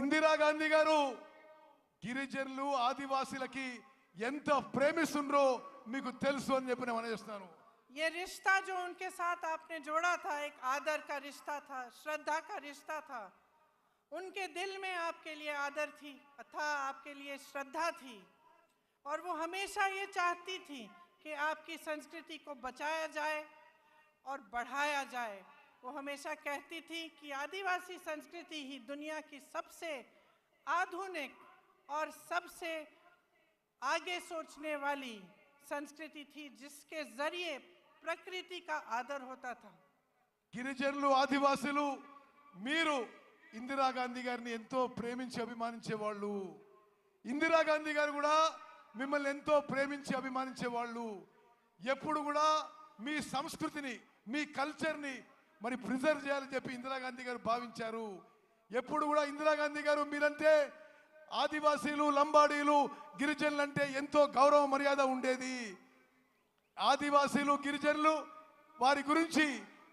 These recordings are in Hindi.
ఇందిరాగాంధీ గారు గిరిజనులు ఆదివాసీలకి ఎంత ప్రేమిస్తుండ్రో మీకు తెలుసు అని చెప్పి నేను మనం చేస్తున్నాను ये रिश्ता जो उनके साथ आपने जोड़ा था एक आदर का रिश्ता था श्रद्धा का रिश्ता था उनके दिल में आपके लिए आदर थी था आपके लिए श्रद्धा थी और वो हमेशा ये चाहती थी कि आपकी संस्कृति को बचाया जाए और बढ़ाया जाए वो हमेशा कहती थी कि आदिवासी संस्कृति ही दुनिया की सबसे आधुनिक और सबसे आगे सोचने वाली संस्कृति थी जिसके जरिए प्रकृति का आदर होता था గిరిజనులు ఆదివాసులు మీరు ఇందిరాగాంధీ గారిని ఎంతో ప్రేమించి అభిమానించే వాళ్ళు ఇందిరాగాంధీ గారు కూడా మిమ్మల్ని ఎంతో ప్రేమించి అభిమానించే వాళ్ళు ఎప్పుడు కూడా మీ సంస్కృతిని మీ కల్చర్ని మరి ప్రిజర్వ్ చేయాలని చెప్పి ఇందిరాగాంధీ గారు భావించారు ఎప్పుడు కూడా ఇందిరాగాంధీ గారు మీరంటే ఆదివాసీలు లంబాడీలు గిరిజనులు అంటే ఎంతో గౌరవ మర్యాద ఉండేది ఆదివాసీలు గిరిజనులు వారి గురించి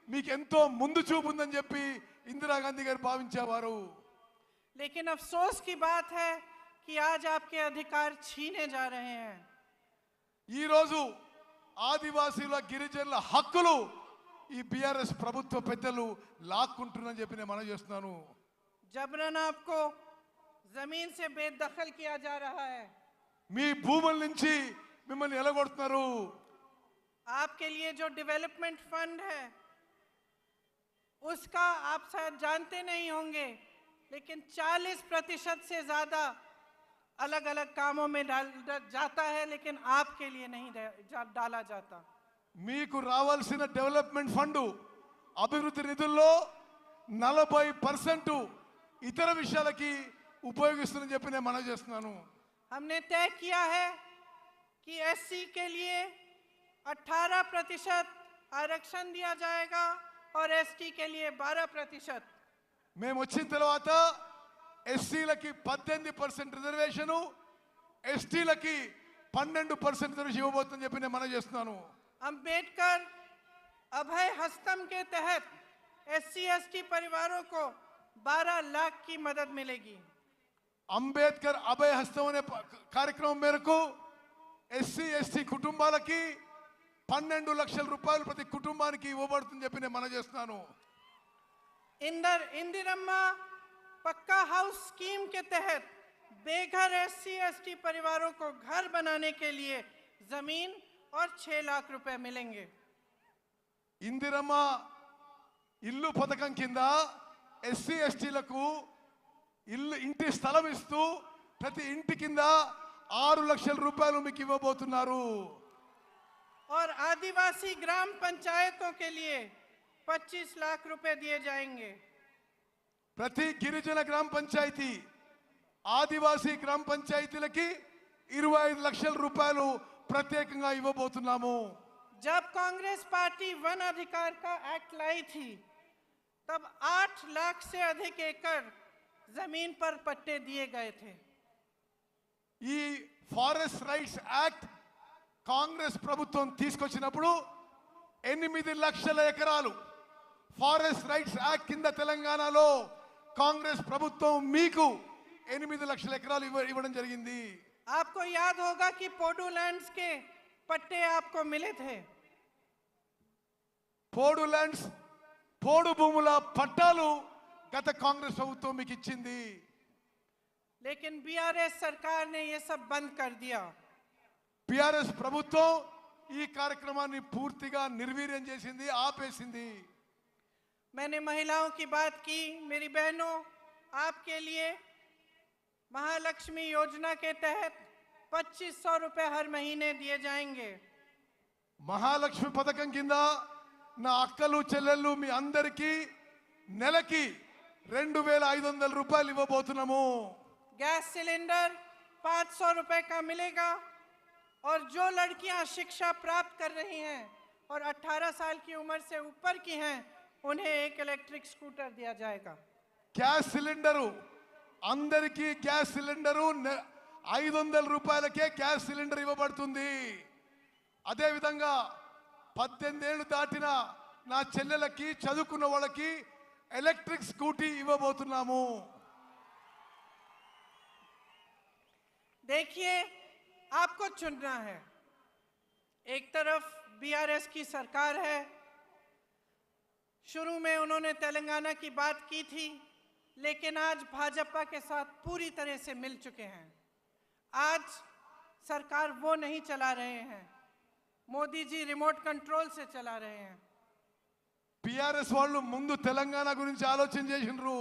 మీకు ఎంతో ముందు చూపు ఉందని చెప్పి ఇందిరాగాంధీ గారు భావించేవారు लेकिन अफसोस की बात है कि आज आपके अधिकार छीने जा रहे हैं ఈరోజు ఆదివాసీల గిరిజనుల హక్కులు ఈ బీఆర్ఎస్ ప్రభుత్వ పెద్దలు లాక్కుంటున్నారని చెప్పి నేను మనం చేస్తున్నాను जबरन आपको जमीन से बेदखल किया जा रहा है మీ భూముల నుంచి మిమ్మల్ని ఎలగొడుతున్నారు आपके लिए जो डेवलपमेंट फंड है उसका आप शायद जानते नहीं होंगे लेकिन 40 प्रतिशत से ज़्यादा अलग अलग कामों में डाल डा- जाता है लेकिन आपके लिए नहीं डा- जा- डाला जाता మీకు రావాల్సిన డెవలప్మెంట్ ఫండ్ అభివృద్ధి నిధుల్లో నలభై పర్సెంట్ ఇతర విషయాలకి ఉపయోగిస్తుందని చెప్పి నేను మనం చేస్తున్నాను हमने तय किया है कि एससी के लिए 18 प्रतिशत आरक्षण दिया जाएगा और एसटी के लिए 12 प्रतिशत మేము వచ్చిన తర్వాత ఎస్సీలకి పద్దెనిమిది పర్సెంట్ రిజర్వేషను ఎస్టీలకి పన్నెండు పర్సెంట్ రిజర్వేషన్ ఇవ్వబోతుందని చెప్పి నేను మనం చేస్తున్నాను अंबेडकर अभय हस्तम के तहत एससी एसटी परिवारों को 12 लाख की मदद मिलेगी అంబేద్కర్ అభయ హస్తం అనే ప- కార్యక్రమం మేరకు ఎస్సీ ఎస్టీ కుటుంబాలకి పన్నెండు లక్షల రూపాయలు ప్రతి కుటుంబానికి ఇవ్వబడుతుందని చెప్పి నేను మనం చేస్తున్నాను इंदर इंदिरम्मा पक्का हाउस स्कीम के तहत बेघर एससी एसटी परिवारों को घर बनाने के लिए जमीन और 6 लाख रुपए मिलेंगे ఇందిరమ్మ ఇల్లు పథకం కింద ఎస్సీ ఎస్టీలకు ఇల్లు ఇంటి స్థలం ఇస్తూ ప్రతి ఇంటి కింద ఆరు లక్షల రూపాయలు మీకు ఇవ్వబోతున్నారు और आदिवासी ग्राम पंचायतों के लिए 25 लाख रुपए दिए जाएंगे ప్రతి గిరిజన గ్రామ పంచాయతీ ఆదివాసీ గ్రామ పంచాయతీలకి ఇరవై ఐదు లక్షల రూపాయలు ప్రత్యేకంగా ఇవ్వబోతున్నాము जब कांग्रेस पार्टी वन अधिकार का एक्ट लाई थी तब आठ लाख से अधिक एकड़ जमीन पर पट्टे दिए गए थे ఈ ఫారెస్ట్ రైట్స్ యాక్ట్ కాంగ్రెస్ ప్రభుత్వం తీసుకొచ్చినప్పుడు ఎనిమిది లక్షల ఎకరాలు ఫారెస్ట్ రైట్స్ యాక్ట్ కింద తెలంగాణలో కాంగ్రెస్ ప్రభుత్వం మీకు ఎనిమిది లక్షల ఎకరాలు ఇవ్వ ఇవ్వడం జరిగింది आपको याद होगा कि पोडू लैंड्स के पट्टे आपको मिले थे పోడు ల్యాండ్స్ పోడు భూముల పట్టాలు గత కాంగ్రెస్ ప్రభుత్వం మీకు ఇచ్చింది लेकिन बीआरएस सरकार ने ये सब बंद कर दिया పిఆర్ఎస్ ప్రభుత్వం ఈ కార్యక్రమాన్ని పూర్తిగా నిర్వీర్యం చేసింది ఆపేసింది मैंने महिलाओं की बात की मेरी बहनों आपके लिए महालक्ष्मी योजना के तहत पच्चीस सौ रुपये हर महीने दिए जाएंगे మహాలక్ష్మి పథకం కింద నా అక్కలు చెల్లెళ్ళు మీ అందరికీ నెలకి రెండు వేల ఐదు వందల రూపాయలు ఇవ్వబోతున్నాము गैस सिलेंडर पाँच सौ रुपये का मिलेगा और जो लड़कियां शिक्षा प्राप्त कर रही हैं और 18 साल की उम्र से ऊपर की हैं उन्हें एक इलेक्ट्रिक स्कूटर दिया जाएगा గ్యాస్ సిలిండరు అందరికీ గ్యాస్ సిలిండరు నె- ఐదు వందల రూపాయలకే గ్యాస్ సిలిండర్ ఇవ్వబడుతుంది అదేవిధంగా పద్దెనిమిది ఏళ్ళు దాటిన నా చెల్లెలకి చదువుకున్న వాళ్ళకి ఎలక్ట్రిక్ స్కూటీ ఇవ్వబోతున్నాము देखिए आपको चुनना है एक तरफ बीआरएस की सरकार है शुरू में उन्होंने तेलंगाना की बात की थी लेकिन आज भाजपा के साथ पूरी तरह से मिल चुके हैं आज सरकार वो नहीं चला रहे हैं मोदी जी रिमोट कंट्रोल से चला रहे हैं పిఆర్ఎస్ వాళ్ళు ముందు తెలంగాణ గురించి ఆలోచన చేసినారు